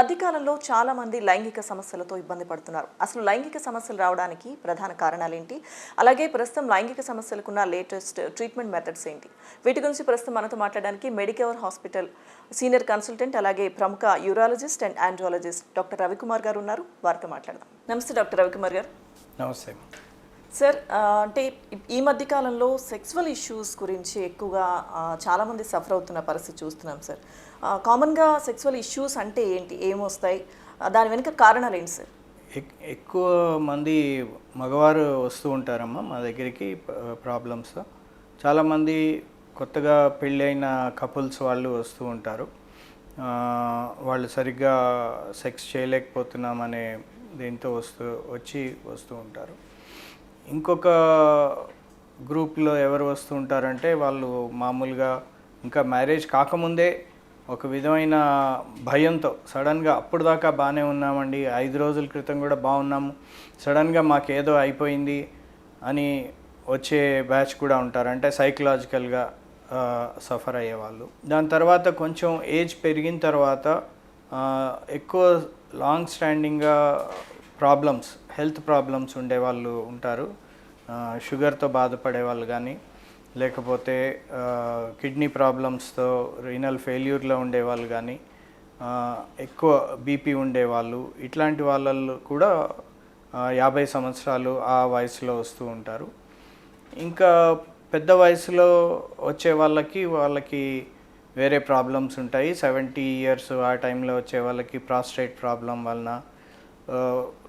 మధ్యకాలంలో చాలా మంది లైంగిక సమస్యలతో ఇబ్బంది పడుతున్నారు. అసలు లైంగిక సమస్యలు రావడానికి ప్రధాన కారణాలు ఏంటి అలాగే ప్రస్తుతం లైంగిక సమస్యలకున్న లేటెస్ట్ ట్రీట్మెంట్ మెథడ్స్ ఏంటి? వీటి గురించి ప్రస్తుతం మనతో మాట్లాడడానికి మెడికేవర్ హాస్పిటల్ సీనియర్ కన్సల్టెంట్ అలాగే ప్రముఖ urologist and andrologist doctor Ravikumar garu ఉన్నారు. వారితో మాట్లాడదాం. నమస్తే డాక్టర్ రవికుమార్ గారు. నమస్తే. సార్ అంటే ఈ- మధ్య కాలంలో సెక్సువల్ ఇష్యూస్ గురించి ఎక్కువగా చాలామంది సఫర్ అవుతున్న పరిస్థితి చూస్తున్నాం సార్. కామన్గా సెక్సువల్ ఇష్యూస్ అంటే ఏంటి? ఏమొస్తాయి? దాని వెనుక కారణాలు ఏంటి సార్? ఎక్- ఎక్కువ మంది మగవారు వస్తూ ఉంటారమ్మా మా దగ్గరికి ప్రాబ్లమ్స్ చాలామంది కొత్తగా పెళ్ళైన కపుల్స్ వాళ్ళు వస్తూ ఉంటారు. వాళ్ళు సరిగ్గా సెక్స్ చేయలేకపోతున్నామనే దీంతో వస్తూ వచ్చి వస్తూ ఉంటారు. ఇంకొక గ్రూప్లో ఎవరు వస్తూ ఉంటారంటే వాళ్ళు మామూలుగా ఇంకా మ్యారేజ్ కాకముందే ఒక విధమైన భయంతో సడన్గా అప్పుడు దాకా బాగానే ఉన్నామండి. ఐదు రోజుల క్రితం కూడా బాగున్నాము. సడన్గా మాకేదో అయిపోయింది అని వచ్చే బ్యాచ్ కూడా ఉంటారు. అంటే సైకలాజికల్గా సఫర్ అయ్యేవాళ్ళు దాని తర్వాత కొంచెం ఏజ్ పెరిగిన తర్వాత ఎక్కువ లాంగ్ స్టాండింగ్గా ప్రాబ్లమ్స్ హెల్త్ ప్రాబ్లమ్స్ ఉండే వాళ్ళు ఉంటారు. షుగర్తో బాధపడే వాళ్ళు కానీ లేకపోతే కిడ్నీ ప్రాబ్లమ్స్తో రీనల్ ఫెయిల్యూర్లో ఉండేవాళ్ళు కానీ ఎక్కువ బీపీ ఉండేవాళ్ళు ఇట్లాంటి వాళ్ళల్లో కూడా యాభై సంవత్సరాలు ఆ వయసులో వస్తూ ఉంటారు. ఇంకా పెద్ద వయసులో వచ్చే వాళ్ళకి వాళ్ళకి వేరే ప్రాబ్లమ్స్ ఉంటాయి. సెవెంటీ ఇయర్స్ ఆ టైంలో వచ్చే వాళ్ళకి ప్రాస్టేట్ ప్రాబ్లం వలన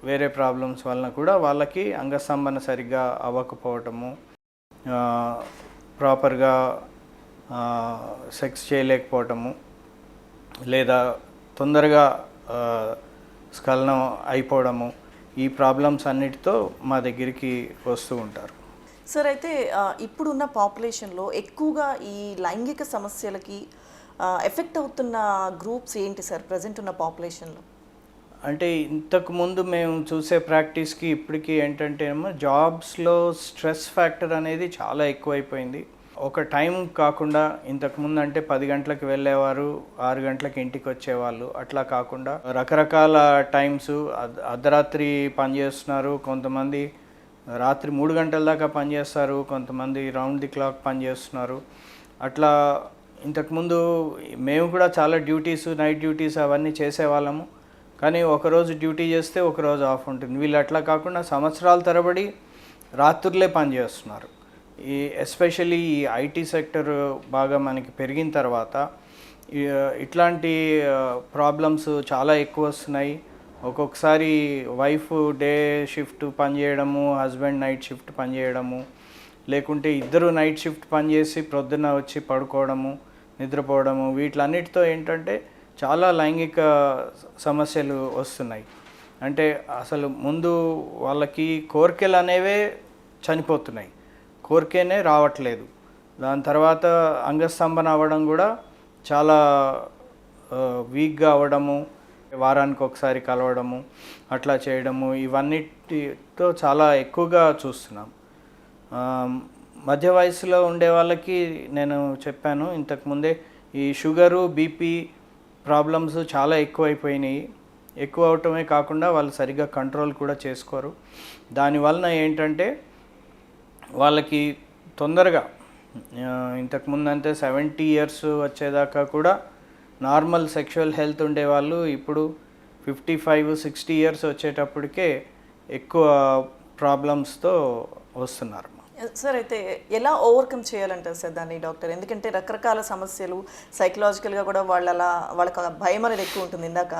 వేరే ప్రాబ్లమ్స్ వలన కూడా వాళ్ళకి అంగస్తంభన సరిగ్గా అవ్వకపోవటము ప్రాపర్గా సెక్స్ చేయలేకపోవటము లేదా తొందరగా స్ఖలనం అయిపోవడము ఈ ప్రాబ్లమ్స్ అన్నిటితో మా దగ్గరికి వస్తూ ఉంటారు. సార్ అయితే ఇప్పుడున్న పాపులేషన్లో ఎక్కువగా ఈ లైంగిక సమస్యలకి ఎఫెక్ట్ అవుతున్న గ్రూప్స్ ఏంటి సార్ ప్రజెంట్ ఉన్న పాపులేషన్లో? అంటే ఇంతకుముందు మేము చూసే ప్రాక్టీస్కి ఇప్పటికీ ఏంటంటే ఏమో జాబ్స్లో స్ట్రెస్ ఫ్యాక్టర్ అనేది చాలా ఎక్కువైపోయింది. ఒక టైం కాకుండా ఇంతకు ముందు అంటే పది గంటలకు వెళ్ళేవారు ఆరు గంటలకు ఇంటికి వచ్చేవాళ్ళు. అట్లా కాకుండా రకరకాల టైమ్స్ అర్ధరాత్రి పనిచేస్తున్నారు కొంతమంది రాత్రి మూడు గంటల దాకా పనిచేస్తారు కొంతమంది రౌండ్ ది క్లాక్ పనిచేస్తున్నారు అట్లా ఇంతకుముందు మేము కూడా చాలా డ్యూటీస్ నైట్ డ్యూటీస్ అవన్నీ చేసేవాళ్ళము. కానీ ఒకరోజు డ్యూటీ చేస్తే ఒకరోజు ఆఫ్ ఉంటుంది. వీళ్ళు అట్లా కాకుండా సంవత్సరాల తరబడి రాత్రులే పనిచేస్తున్నారు ఈ ఎస్పెషల్లీ ఈ ఐటీ సెక్టర్ బాగా మనకి పెరిగిన తర్వాత ఇట్లాంటి ప్రాబ్లమ్స్ చాలా ఎక్కువ వస్తున్నాయి. ఒక్కొక్కసారి వైఫ్ డే షిఫ్ట్ పనిచేయడము హస్బెండ్ నైట్ షిఫ్ట్ పనిచేయడము లేకుంటే ఇద్దరు నైట్ షిఫ్ట్ పనిచేసి ప్రొద్దున వచ్చి పడుకోవడము నిద్రపోవడము వీటిలన్నిటితో ఏంటంటే చాలా లైంగిక సమస్యలు వస్తున్నాయి. అంటే అసలు ముందు వాళ్ళకి కోరికలు అనేవే చనిపోతున్నాయి. కోరికేనే రావట్లేదు. దాని తర్వాత అంగస్తంభన అవ్వడం కూడా చాలా వీక్గా అవ్వడము వారానికి ఒకసారి కలవడము అట్లా చేయడము ఇవన్నిటితో చాలా ఎక్కువగా చూస్తున్నాం. మధ్య వయసులో ఉండే వాళ్ళకి నేను చెప్పాను ఇంతకుముందే ఈ షుగరు బీపీ ప్రాబ్లమ్స్ చాలా ఎక్కువైపోయినాయి. ఎక్కువ అవటమే కాకుండా వాళ్ళు సరిగ్గా కంట్రోల్ కూడా చేసుకోరు. దానివలన ఏంటంటే వాళ్ళకి తొందరగా ఆ, ఇంతకుముందు సెవెంటీ ఇయర్స్ వచ్చేదాకా కూడా నార్మల్ సెక్షువల్ హెల్త్ ఉండేవాళ్ళు ఇప్పుడు ఫిఫ్టీ ఫైవ్ సిక్స్టీ ఇయర్స్ వచ్చేటప్పటికే ఎక్కువ ప్రాబ్లమ్స్తో వస్తున్నారు. సార్ అయితే ఎలా ఓవర్కమ్ చేయాలంటారు సార్ దాన్ని డాక్టర్? ఎందుకంటే రకరకాల సమస్యలు సైకలాజికల్గా కూడా వాళ్ళ అలా వాళ్ళకి భయం అనేది ఎక్కువ ఉంటుంది ఇందాక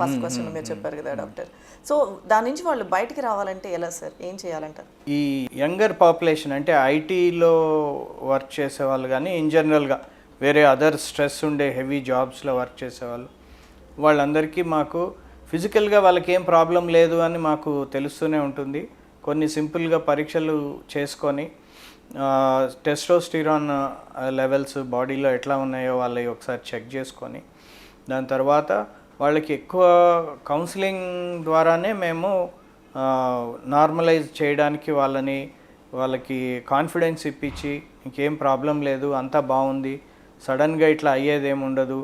ఫస్ట్ క్వశ్చన్ మీరు చెప్పారు కదా డాక్టర్. సో దాని నుంచి వాళ్ళు బయటికి రావాలంటే ఎలా సార్? ఏం చేయాలంటారు? ఈ యంగర్ పాపులేషన్ అంటే ఐటీలో వర్క్ చేసేవాళ్ళు కానీ ఇన్ జనరల్గా వేరే అదర్ స్ట్రెస్ ఉండే హెవీ జాబ్స్లో వర్క్ చేసేవాళ్ళు. వాళ్ళందరికీ మాకు ఫిజికల్గా వాళ్ళకి ఏం ప్రాబ్లం లేదు అని మాకు తెలుస్తూనే ఉంటుంది. కొన్ని సింపుల్గా పరీక్షలు చేసుకొని టెస్టోస్టిరాన్ లెవెల్స్ బాడీలో ఎట్లా ఉన్నాయో వాళ్ళవి ఒకసారి చెక్ చేసుకొని దాని తర్వాత వాళ్ళకి ఎక్కువ కౌన్సిలింగ్ ద్వారానే మేము నార్మలైజ్ చేయడానికి వాళ్ళని వాళ్ళకి కాన్ఫిడెన్స్ ఇప్పించి ఇంకేం ప్రాబ్లం లేదు అంతా బాగుంది సడన్గా ఇట్లా అయ్యేదేం ఉండదు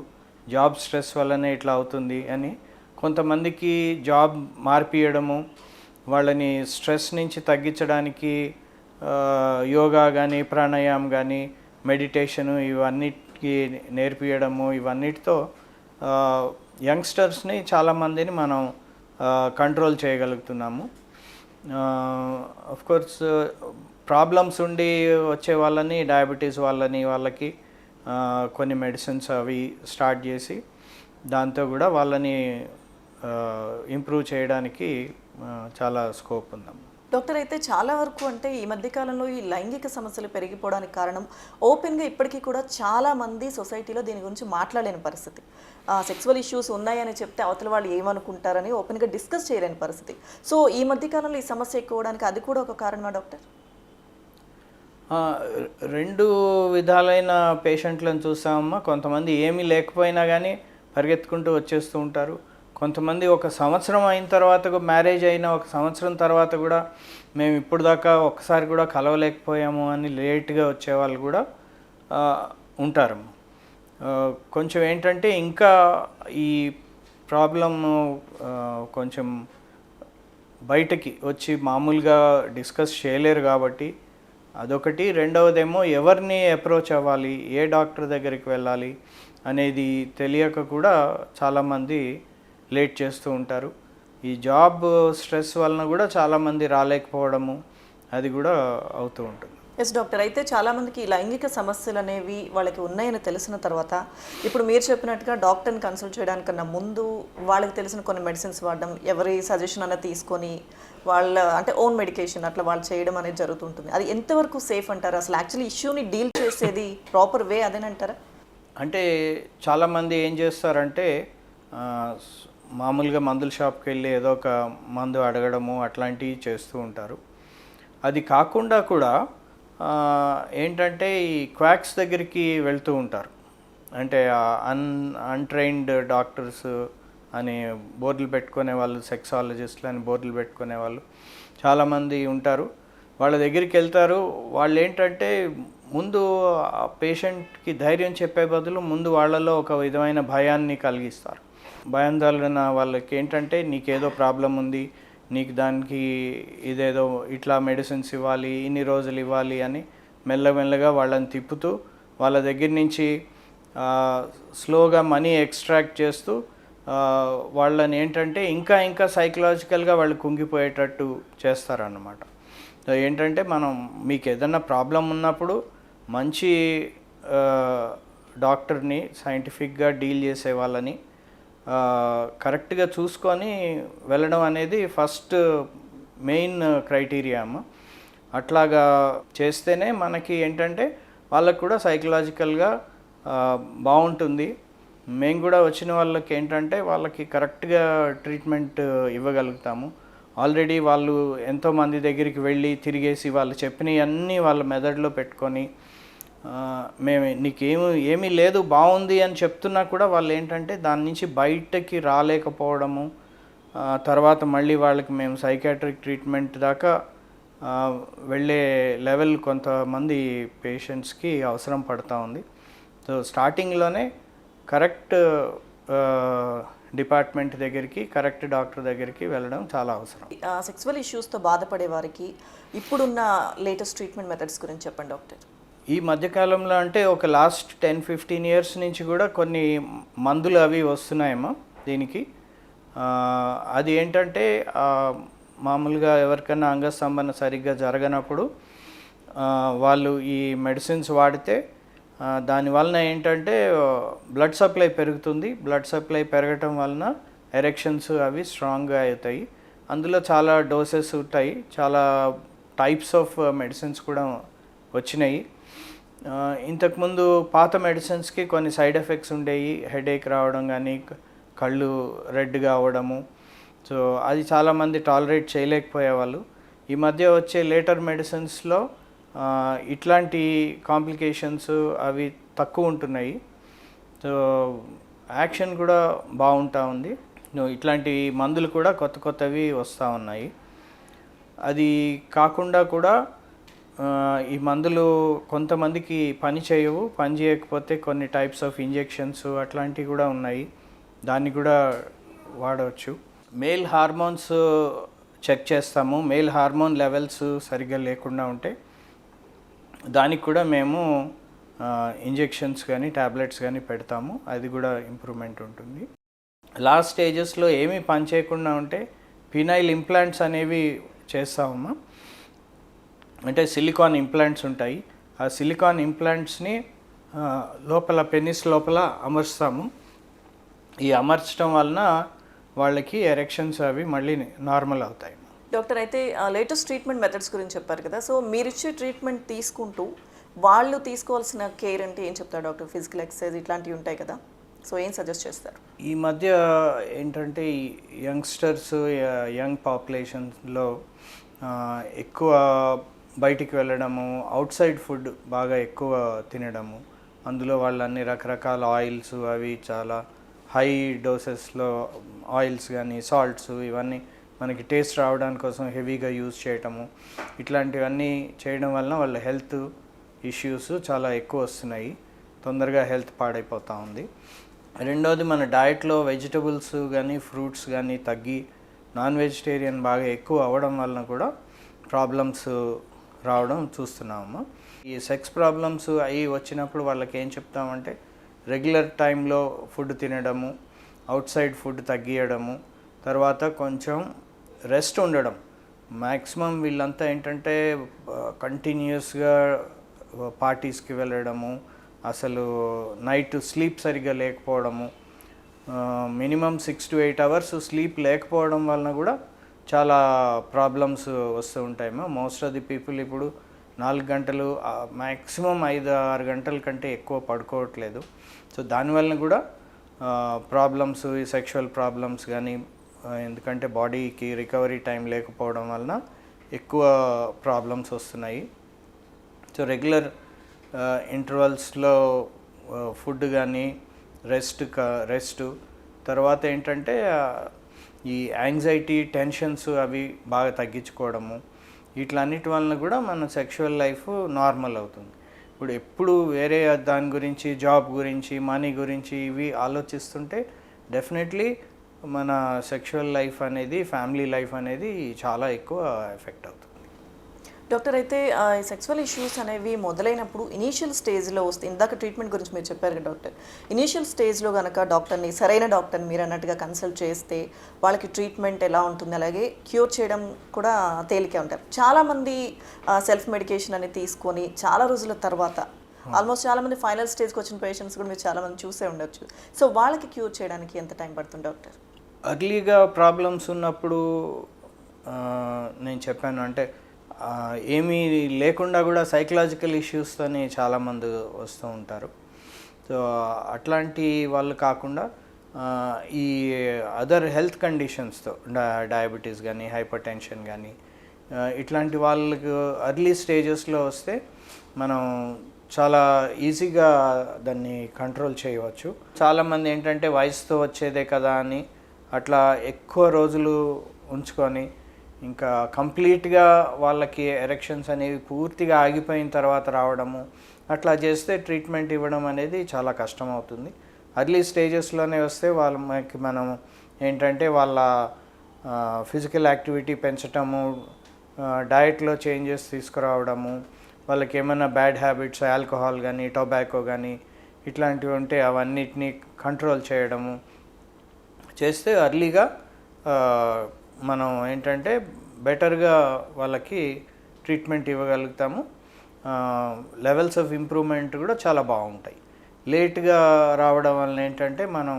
జాబ్ స్ట్రెస్ వల్లనే ఇట్లా అవుతుంది అని కొంతమందికి జాబ్ మార్పియడము వాళ్ళని స్ట్రెస్ నుంచి తగ్గించడానికి యోగా కానీ ప్రాణాయామం కానీ మెడిటేషను ఇవన్నిటికి నేర్పియడము ఇవన్నిటితో యంగ్స్టర్స్ని చాలామందిని మనం కంట్రోల్ చేయగలుగుతున్నాము. కోర్స్ ప్రాబ్లమ్స్ ఉండి వచ్చే వాళ్ళని డయాబెటీస్ వాళ్ళని వాళ్ళకి కొన్ని మెడిసిన్స్ అవి స్టార్ట్ చేసి దాంతో కూడా వాళ్ళని ఇంప్రూవ్ చేయడానికి చాలా స్కోప్ ఉందమ్మా. డాక్టర్ అయితే చాలా వరకు అంటే ఈ మధ్య కాలంలో ఈ లైంగిక సమస్యలు పెరిగిపోవడానికి కారణం ఓపెన్గా ఇప్పటికీ కూడా చాలా మంది సొసైటీలో దీని గురించి మాట్లాడలేని పరిస్థితి. సెక్సువల్ ఇష్యూస్ ఉన్నాయని చెప్తే అవతల వాళ్ళు ఏమనుకుంటారని ఓపెన్గా డిస్కస్ చేయలేని పరిస్థితి. సో ఈ మధ్య కాలంలో ఈ సమస్య ఎక్కువ అవడానికి అది కూడా ఒక కారణమా డాక్టర్? రెండు విధాలైన పేషెంట్లను చూసామమ్మా. కొంతమంది ఏమీ లేకపోయినా కానీ పరిగెత్తుకుంటూ వచ్చేస్తూ ఉంటారు. కొంతమంది ఒక సంవత్సరం అయిన తర్వాత మ్యారేజ్ అయిన ఒక సంవత్సరం తర్వాత కూడా మేము ఇప్పుడు దాకా ఒక్కసారి కూడా కలవలేకపోయాము అని లేట్గా వచ్చేవాళ్ళు కూడా ఉంటారు. కొంచెం ఏంటంటే ఇంకా ఈ ప్రాబ్లమ్ కొంచెం బయటకి వచ్చి మామూలుగా డిస్కస్ చేయలేరు కాబట్టి అదొకటి. రెండవదేమో ఎవరిని అప్రోచ్ అవ్వాలి ఏ డాక్టర్ దగ్గరికి వెళ్ళాలి అనేది తెలియక కూడా చాలామంది లేట్ చేస్తూ ఉంటారు. ఈ జాబ్ స్ట్రెస్ వలన కూడా చాలామంది రాలేకపోవడము అది కూడా అవుతూ ఉంటుంది. ఎస్ డాక్టర్ అయితే చాలామందికి లైంగిక సమస్యలు అనేవి వాళ్ళకి ఉన్నాయని తెలిసిన తర్వాత ఇప్పుడు మీరు చెప్పినట్టుగా డాక్టర్ని కన్సల్ట్ చేయడానికన్నా ముందు వాళ్ళకి తెలిసిన కొన్ని మెడిసిన్స్ వాడడం ఎవరి సజెషన్ అన్న తీసుకొని వాళ్ళ అంటే ఓన్ మెడికేషన్ అట్లా వాళ్ళు చేయడం అనేది జరుగుతుంటుంది. అది ఎంతవరకు సేఫ్ అంటారు? అసలు యాక్చువల్లీ ఇష్యూని డీల్ చేసేది ప్రాపర్ వే అదేనంటారా? అంటే చాలామంది ఏం చేస్తారంటే మామూలుగా మందుల షాప్కి వెళ్ళి ఏదో ఒక మందు అడగడము అట్లాంటివి చేస్తూ ఉంటారు. అది కాకుండా కూడా ఏంటంటే ఈ క్వాక్స్ దగ్గరికి వెళ్తూ ఉంటారు. అంటే అన్ అన్ట్రైన్డ్ డాక్టర్స్ అని బోర్డులు పెట్టుకునే వాళ్ళు సెక్సాలజిస్టులు అని బోర్డులు పెట్టుకునే వాళ్ళు చాలామంది ఉంటారు. వాళ్ళ దగ్గరికి వెళ్తారు. వాళ్ళు ఏంటంటే ముందు పేషెంట్కి ధైర్యం చెప్పే బదులు ముందు వాళ్ళలో ఒక విధమైన భయాన్ని కలిగిస్తారు. భయాందోళన వాళ్ళకి ఏంటంటే నీకేదో ప్రాబ్లం ఉంది నీకు దానికి ఇదేదో ఇట్లా మెడిసిన్స్ ఇవ్వాలి ఇన్ని రోజులు ఇవ్వాలి అని మెల్లమెల్లగా వాళ్ళని తిప్పుతూ వాళ్ళ దగ్గర నుంచి స్లోగా మనీ ఎక్స్ట్రాక్ట్ చేస్తూ వాళ్ళని ఏంటంటే ఇంకా ఇంకా సైకలాజికల్గా వాళ్ళు కుంగిపోయేటట్టు చేస్తారన్నమాట. ఏంటంటే మనం మీకు ఏదైనా ప్రాబ్లం ఉన్నప్పుడు మంచి డాక్టర్ని సైంటిఫిక్గా డీల్ చేసే వాళ్ళని కరెక్ట్గా చూసుకొని వెళ్ళడం అనేది ఫస్ట్ మెయిన్ క్రైటీరియా అమ్మ. అట్లాగా చేస్తేనే మనకి ఏంటంటే వాళ్ళకు కూడా సైకలాజికల్గా బాగుంటుంది. మేము కూడా వచ్చిన వాళ్ళకి ఏంటంటే వాళ్ళకి కరెక్ట్గా ట్రీట్మెంట్ ఇవ్వగలుగుతాము. ఆల్రెడీ వాళ్ళు ఎంతోమంది దగ్గరికి వెళ్ళి తిరిగేసి వాళ్ళు చెప్పినవన్నీ వాళ్ళ మెదడులో పెట్టుకొని మేము నీకేమి ఏమీ లేదు బాగుంది అని చెప్తున్నా కూడా వాళ్ళు ఏంటంటే దాని నుంచి బయటకి రాలేకపోవడము. తర్వాత మళ్ళీ వాళ్ళకి మేము సైకాట్రిక్ ట్రీట్మెంట్ దాకా వెళ్ళే లెవెల్ కొంతమంది పేషెంట్స్కి అవసరం పడుతూ ఉంది. సో స్టార్టింగ్లోనే కరెక్ట్ డిపార్ట్మెంట్ దగ్గరికి కరెక్ట్ డాక్టర్ దగ్గరికి వెళ్ళడం చాలా అవసరం. సెక్సువల్ ఇష్యూస్తో బాధపడే వారికి ఇప్పుడున్న లేటెస్ట్ ట్రీట్మెంట్ మెథడ్స్ గురించి చెప్పండి డాక్టర్. ఈ మధ్యకాలంలో అంటే ఒక లాస్ట్ టెన్ ఫిఫ్టీన్ ఇయర్స్ నుంచి కూడా కొన్ని మందులు అవి వస్తున్నాయమ్మా దీనికి. అది ఏంటంటే మామూలుగా ఎవరికైనా అంగ అంగస్తంభన సరిగ్గా జరగనప్పుడు వాళ్ళు ఈ మెడిసిన్స్ వాడితే దానివలన దాని వలన ఏంటంటే బ్లడ్ సప్లై పెరుగుతుంది. బ్లడ్ సప్లై పెరగటం వలన ఎరెక్షన్స్ అవి స్ట్రాంగ్గా అవుతాయి. అందులో చాలా డోసెస్ ఉంటాయి. చాలా టైప్స్ ఆఫ్ మెడిసిన్స్ కూడా వచ్చినాయి. ఇంతకుముందు పాత మెడిసిన్స్కి కొన్ని సైడ్ ఎఫెక్ట్స్ ఉండేవి హెడేక్ రావడం కానీ కళ్ళు రెడ్గా అవ్వడము సో అది చాలామంది టాలరేట్ చేయలేకపోయేవాళ్ళు. ఈ మధ్య వచ్చే లేటర్ మెడిసిన్స్లో ఇట్లాంటి కాంప్లికేషన్స్ అవి తక్కువ ఉంటున్నాయి. సో యాక్షన్ కూడా బాగుంటా ఉంది. ఇట్లాంటి మందులు కూడా కొత్త కొత్తవి వస్తూ ఉన్నాయి. అది కాకుండా కూడా ఈ మందులు కొంతమందికి పని చేయవు పని చేయకపోతే కొన్ని టైప్స్ ఆఫ్ ఇంజెక్షన్స్ అట్లాంటివి కూడా ఉన్నాయి. దాన్ని కూడా వాడవచ్చు. మేల్ హార్మోన్స్ చెక్ చేస్తాము. మేల్ హార్మోన్ లెవెల్స్ సరిగ్గా లేకుండా ఉంటే దానికి కూడా మేము ఇంజెక్షన్స్ కానీ ట్యాబ్లెట్స్ కానీ పెడతాము. అది కూడా ఇంప్రూవ్మెంట్ ఉంటుంది. లాస్ట్ స్టేజెస్లో ఏమీ పని చేయకుండా ఉంటే ఫినైల్ ఇంప్లాంట్స్ అనేవి చేస్తామమ్మా. అంటే సిలికాన్ ఇంప్లాంట్స్ ఉంటాయి. ఆ సిలికాన్ ఇంప్లాంట్స్ని లోపల పెనిస్ లోపల అమర్స్తాము. ఈ అమర్చడం వలన వాళ్ళకి ఎరెక్షన్స్ అవి మళ్ళీ నార్మల్ అవుతాయి. డాక్టర్ అయితే లేటెస్ట్ ట్రీట్మెంట్ మెథడ్స్ గురించి చెప్పారు కదా. సో మీరు ఇచ్చే ట్రీట్మెంట్ తీసుకుంటూ వాళ్ళు తీసుకోవాల్సిన కేర్ అంటే ఏం చెప్తారు డాక్టర్? ఫిజికల్ ఎక్సర్సైజ్ ఇట్లాంటివి ఉంటాయి కదా. సో ఏం సజెస్ట్ చేస్తారు? ఈ మధ్య ఏంటంటే యంగ్స్టర్స్ యంగ్ పాపులేషన్లో ఎక్కువ బయటికి వెళ్ళడము అవుట్ సైడ్ ఫుడ్ బాగా ఎక్కువ తినడము. అందులో వాళ్ళు అన్ని రకరకాల ఆయిల్స్ అవి చాలా హై డోసెస్లో ఆయిల్స్ కానీ సాల్ట్స్ ఇవన్నీ మనకి టేస్ట్ రావడానికి కోసం హెవీగా యూజ్ చేయటము. ఇట్లాంటివన్నీ చేయడం వలన వాళ్ళ హెల్త్ ఇష్యూస్ చాలా ఎక్కువ వస్తున్నాయి. తొందరగా హెల్త్ పాడైపోతూ ఉంది. రెండోది మన డయట్లో వెజిటబుల్స్ కానీ ఫ్రూట్స్ కానీ తగ్గి నాన్ వెజిటేరియన్ బాగా ఎక్కువ అవ్వడం వలన కూడా ప్రాబ్లమ్స్ రావడం చూస్తున్నాము. ఈ సెక్స్ ప్రాబ్లమ్స్ అవి వచ్చినప్పుడు వాళ్ళకి ఏం చెప్తామంటే రెగ్యులర్ టైంలో ఫుడ్ తినడము అవుట్ సైడ్ ఫుడ్ తగ్గియడము తర్వాత కొంచెం రెస్ట్ ఉండడం. మ్యాక్సిమం వీళ్ళంతా ఏంటంటే కంటిన్యూస్గా పార్టీస్కి వెళ్ళడము అసలు నైట్ స్లీప్ సరిగ్గా లేకపోవడము minimum six to eight hours sleep లేకపోవడం వలన కూడా చాలా ప్రాబ్లమ్స్ వస్తూ ఉంటాయమ్మా మోస్ట్ ఆఫ్ ది పీపుల్ ఇప్పుడు నాలుగు గంటలు మ్యాక్సిమం ఐదు ఆరు గంటల కంటే ఎక్కువ పడుకోవట్లేదు. సో దానివల్ల కూడా ప్రాబ్లమ్స్ ఈ సెక్షువల్ ప్రాబ్లమ్స్ కానీ ఎందుకంటే బాడీకి రికవరీ టైం లేకపోవడం వలన ఎక్కువ ప్రాబ్లమ్స్ వస్తున్నాయి. సో రెగ్యులర్ ఇంటర్వల్స్లో ఫుడ్ కానీ రెస్ట్ రెస్ట్ తర్వాత ఏంటంటే ఈ యాంగ్జైటీ టెన్షన్స్ అవి బాగా తగ్గించుకోవడము వీటిలన్నిటి వలన కూడా మన సెక్షువల్ లైఫ్ నార్మల్ అవుతుంది. ఇప్పుడు ఎప్పుడు వేరే దాని గురించి జాబ్ గురించి మనీ గురించి ఇవి ఆలోచిస్తుంటే డెఫినెట్లీ మన సెక్షువల్ లైఫ్ అనేది ఫ్యామిలీ లైఫ్ అనేది చాలా ఎక్కువ ఎఫెక్ట్ అవుతుంది. డాక్టర్ అయితే సెక్సువల్ ఇష్యూస్ అనేవి మొదలైనప్పుడు ఇనీషియల్ స్టేజ్లో వస్తే ఇందాక ట్రీట్మెంట్ గురించి మీరు చెప్పారు కదా డాక్టర్ ఇనీషియల్ స్టేజ్లో కనుక డాక్టర్ని సరైన డాక్టర్ని మీరు అన్నట్టుగా కన్సల్ట్ చేస్తే వాళ్ళకి ట్రీట్మెంట్ ఎలా ఉంటుంది? అలాగే క్యూర్ చేయడం కూడా తేలికే ఉంటారు చాలామంది సెల్ఫ్ మెడికేషన్ అనేది తీసుకొని చాలా రోజుల తర్వాత ఆల్మోస్ట్ చాలామంది ఫైనల్ స్టేజ్కి వచ్చిన పేషెంట్స్ కూడా మీరు చాలామంది చూసే ఉండొచ్చు. సో వాళ్ళకి క్యూర్ చేయడానికి ఎంత టైం పడుతుంది డాక్టర్? అర్లీగా ప్రాబ్లమ్స్ ఉన్నప్పుడు నేను చెప్పాను అంటే ఏమీ లేకుండా కూడా సైకలాజికల్ ఇష్యూస్తోని చాలామంది వస్తూ ఉంటారు. సో అట్లాంటి వాళ్ళు కాకుండా ఈ అదర్ హెల్త్ కండిషన్స్తో డయాబెటీస్ కానీ హైపర్ టెన్షన్ కానీ ఇట్లాంటి వాళ్ళకు అర్లీ స్టేజెస్లో వస్తే మనం చాలా ఈజీగా దాన్ని కంట్రోల్ చేయవచ్చు. చాలామంది ఏంటంటే వయసుతో వచ్చేదే కదా అని అట్లా ఎక్కువ రోజులు ఉంచుకొని ఇంకా కంప్లీట్గా వాళ్ళకి ఎరెక్షన్స్ అనేవి పూర్తిగా ఆగిపోయిన తర్వాత రావడము అట్లా చేస్తే ట్రీట్మెంట్ ఇవ్వడం అనేది చాలా కష్టం అవుతుంది అర్లీ స్టేజెస్లోనే వస్తే వాళ్ళకి మనం ఏంటంటే వాళ్ళ ఫిజికల్ యాక్టివిటీ పెంచటము డయట్లో చేంజెస్ తీసుకురావడము వాళ్ళకి ఏమైనా బ్యాడ్ హ్యాబిట్స్ ఆల్కహాల్ కానీ టొబాకో కానీ ఇట్లాంటివి ఉంటే అవన్నిటిని కంట్రోల్ చేయడము చేస్తే అర్లీగా మనం ఏంటంటే బెటర్గా వాళ్ళకి ట్రీట్మెంట్ ఇవ్వగలుగుతాము. లెవెల్స్ ఆఫ్ ఇంప్రూవ్మెంట్ కూడా చాలా బాగుంటాయి. లేట్గా రావడం వలన ఏంటంటే మనం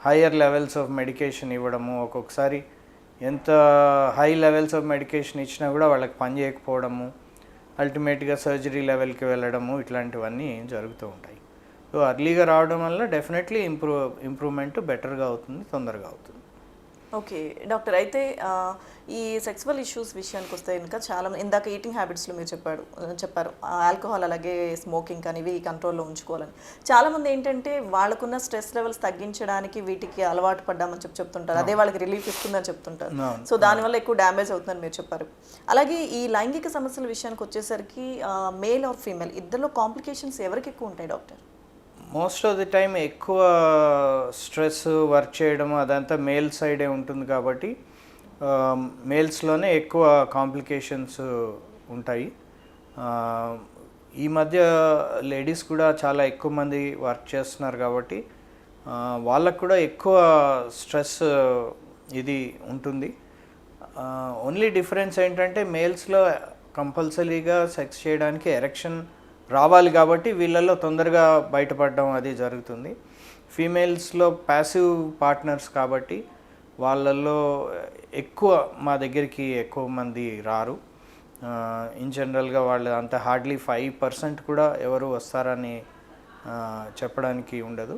హయ్యర్ లెవెల్స్ ఆఫ్ మెడికేషన్ ఇవ్వడము ఒక్కొక్కసారి ఎంత హై లెవెల్స్ ఆఫ్ మెడికేషన్ ఇచ్చినా కూడా వాళ్ళకి పని చేయకపోవడము అల్టిమేట్గా సర్జరీ లెవెల్కి వెళ్ళడము ఇట్లాంటివన్నీ జరుగుతూ ఉంటాయి. సో అర్లీగా రావడం వల్ల డెఫినెట్లీ ఇంప్రూవ్ ఇంప్రూవ్మెంట్ బెటర్గా అవుతుంది తొందరగా అవుతుంది. ఓకే. డాక్టర్ అయితే ఈ సెక్సువల్ ఇష్యూస్ విషయానికి వస్తే కనుక చాలా ఇందాక ఈటింగ్ హ్యాబిట్స్లో మీరు చెప్పాడు చెప్పారు. ఆల్కహాల్ అలాగే స్మోకింగ్ కానీ ఇవి కంట్రోల్లో ఉంచుకోవాలని. చాలామంది ఏంటంటే వాళ్ళకున్న స్ట్రెస్ లెవెల్స్ తగ్గించడానికి వీటికి అలవాటు పడ్డామని చెప్పి చెప్తుంటారు. అదే వాళ్ళకి రిలీఫ్ ఇస్తుందని చెప్తుంటారు. సో దానివల్ల ఎక్కువ డ్యామేజ్ అవుతుందని మీరు చెప్పారు. అలాగే ఈ లైంగిక సమస్యల విషయానికి వచ్చేసరికి మేల్ ఆర్ ఫీమేల్ ఇద్దరిలో కాంప్లికేషన్స్ ఎవరికి ఎక్కువ ఉంటాయి doctor? Most of the time ఎక్కువ స్ట్రెస్ వర్క్ చేయడం అదంతా మేల్ సైడే ఉంటుంది కాబట్టి మేల్స్లోనే ఎక్కువ కాంప్లికేషన్స్ ఉంటాయి. ఈ మధ్య లేడీస్ కూడా చాలా ఎక్కువ మంది వర్క్ చేస్తున్నారు కాబట్టి వాళ్ళకు కూడా ఎక్కువ స్ట్రెస్ ఇది ఉంటుంది. ఓన్లీ డిఫరెన్స్ ఏంటంటే మేల్స్లో కంపల్సరీగా సెక్స్ చేయడానికి ఎరెక్షన్ రావాలి కాబట్టి వీళ్ళల్లో తొందరగా బయటపడడం అది జరుగుతుంది. ఫీమేల్స్లో ప్యాసివ్ పార్ట్నర్స్ కాబట్టి వాళ్ళల్లో ఎక్కువ మా దగ్గరికి ఎక్కువ మంది రారు. ఇన్ జనరల్గా వాళ్ళు అంత హార్డ్లీ ఫైవ్ పర్సెంట్ కూడా ఎవరు వస్తారని చెప్పడానికి ఉండదు.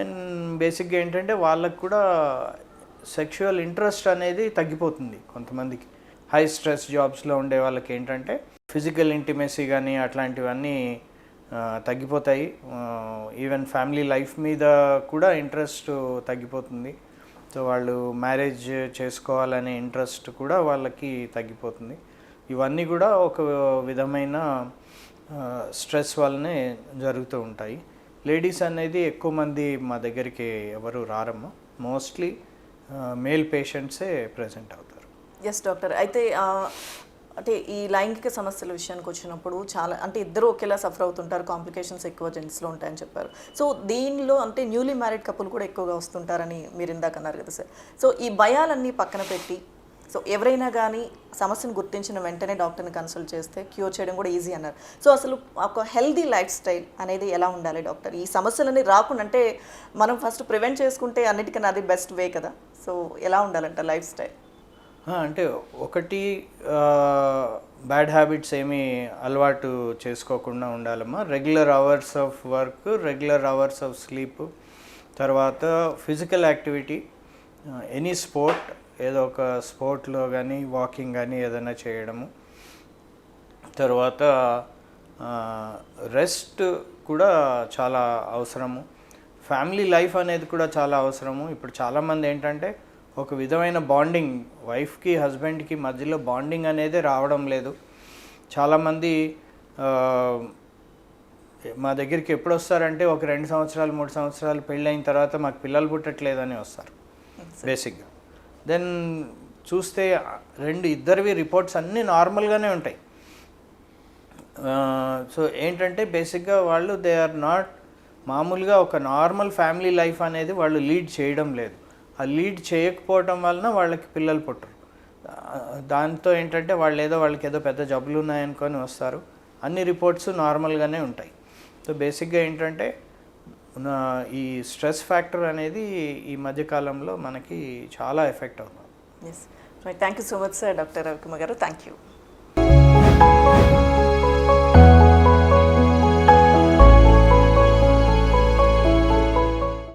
అండ్ బేసిక్గా ఏంటంటే వాళ్ళకు కూడా సెక్షువల్ ఇంట్రెస్ట్ అనేది తగ్గిపోతుంది కొంతమందికి. హై స్ట్రెస్ జాబ్స్లో ఉండే వాళ్ళకి ఏంటంటే ఫిజికల్ ఇంటిమేసీ కానీ అట్లాంటివన్నీ తగ్గిపోతాయి. ఈవెన్ ఫ్యామిలీ లైఫ్ మీద కూడా ఇంట్రెస్ట్ తగ్గిపోతుంది. సో వాళ్ళు మ్యారేజ్ చేసుకోవాలనే ఇంట్రెస్ట్ కూడా వాళ్ళకి తగ్గిపోతుంది. ఇవన్నీ కూడా ఒక విధమైన స్ట్రెస్ వల్లనే జరుగుతూ ఉంటాయి. లేడీస్ అనేది ఎక్కువ మంది మా దగ్గరికి ఎవరు రారము మోస్ట్లీ మేల్ పేషెంట్సే ప్రజెంట్ అవుతారు. ఎస్ డాక్టర్ అయితే అంటే ఈ లైంగిక సమస్యల విషయానికి వచ్చినప్పుడు చాలా అంటే ఇద్దరు ఒకేలా సఫర్ అవుతుంటారు కాంప్లికేషన్స్ ఎక్కువ జెంట్స్లో ఉంటాయని చెప్పారు. సో దీనిలో అంటే న్యూలీ మ్యారీడ్ కపుల్ కూడా ఎక్కువగా వస్తుంటారని మీరు ఇందాక అన్నారు కదా సార్ సో ఈ భయాలన్నీ పక్కన పెట్టి సో ఎవరైనా కానీ సమస్యను గుర్తించిన వెంటనే డాక్టర్ని కన్సల్ట్ చేస్తే క్యూర్ చేయడం కూడా ఈజీ అన్నారు. సో అసలు ఒక హెల్దీ లైఫ్ స్టైల్ అనేది ఎలా ఉండాలి డాక్టర్? ఈ సమస్యలన్నీ రాకుండా అంటే మనం ఫస్ట్ ప్రివెంట్ చేసుకుంటే అన్నిటికన్నా అది బెస్ట్ వే కదా. సో ఎలా ఉండాలంట లైఫ్ స్టైల్ అంటే ఒకటి బ్యాడ్ హ్యాబిట్స్ ఏమీ అలవాటు చేసుకోకుండా ఉండాలమ్మా. Regular hours of work regular hours of sleep తర్వాత ఫిజికల్ యాక్టివిటీ ఎనీ స్పోర్ట్ ఏదో ఒక స్పోర్ట్లో కానీ వాకింగ్ కానీ ఏదైనా చేయడము. తర్వాత రెస్ట్ కూడా చాలా అవసరము. ఫ్యామిలీ లైఫ్ అనేది కూడా చాలా అవసరము. ఇప్పుడు చాలామంది ఏంటంటే ఒక విధమైన బాండింగ్ వైఫ్కి హస్బెండ్కి మధ్యలో బాండింగ్ అనేది రావడం లేదు. చాలామంది మా దగ్గరికి ఎప్పుడు వస్తారంటే ఒక రెండు సంవత్సరాలు మూడు సంవత్సరాలు పెళ్ళైన తర్వాత మాకు పిల్లలు పుట్టట్లేదని వస్తారు. బేసిక్గా దెన్ చూస్తే రెండు ఇద్దరివి రిపోర్ట్స్ అన్నీ నార్మల్గానే ఉంటాయి. సో ఏంటంటే బేసిక్గా వాళ్ళు దే ఆర్ నాట్ మామూలుగా ఒక నార్మల్ ఫ్యామిలీ లైఫ్ అనేది వాళ్ళు లీడ్ చేయడం లేదు. ఆ లీడ్ చేయకపోవటం వలన వాళ్ళకి పిల్లలు పుట్టరు. దాంతో ఏంటంటే వాళ్ళు ఏదో వాళ్ళకి ఏదో పెద్ద జబ్బులు ఉన్నాయనుకొని వస్తారు. అన్ని రిపోర్ట్స్ నార్మల్గానే ఉంటాయి. సో బేసిక్గా ఏంటంటే నా- ఈ స్ట్రెస్ ఫ్యాక్టర్ అనేది ఈ మధ్యకాలంలో మనకి చాలా ఎఫెక్ట్ అవుతుంది. Thank you so much sir doctor Ravikumar garu. Thank you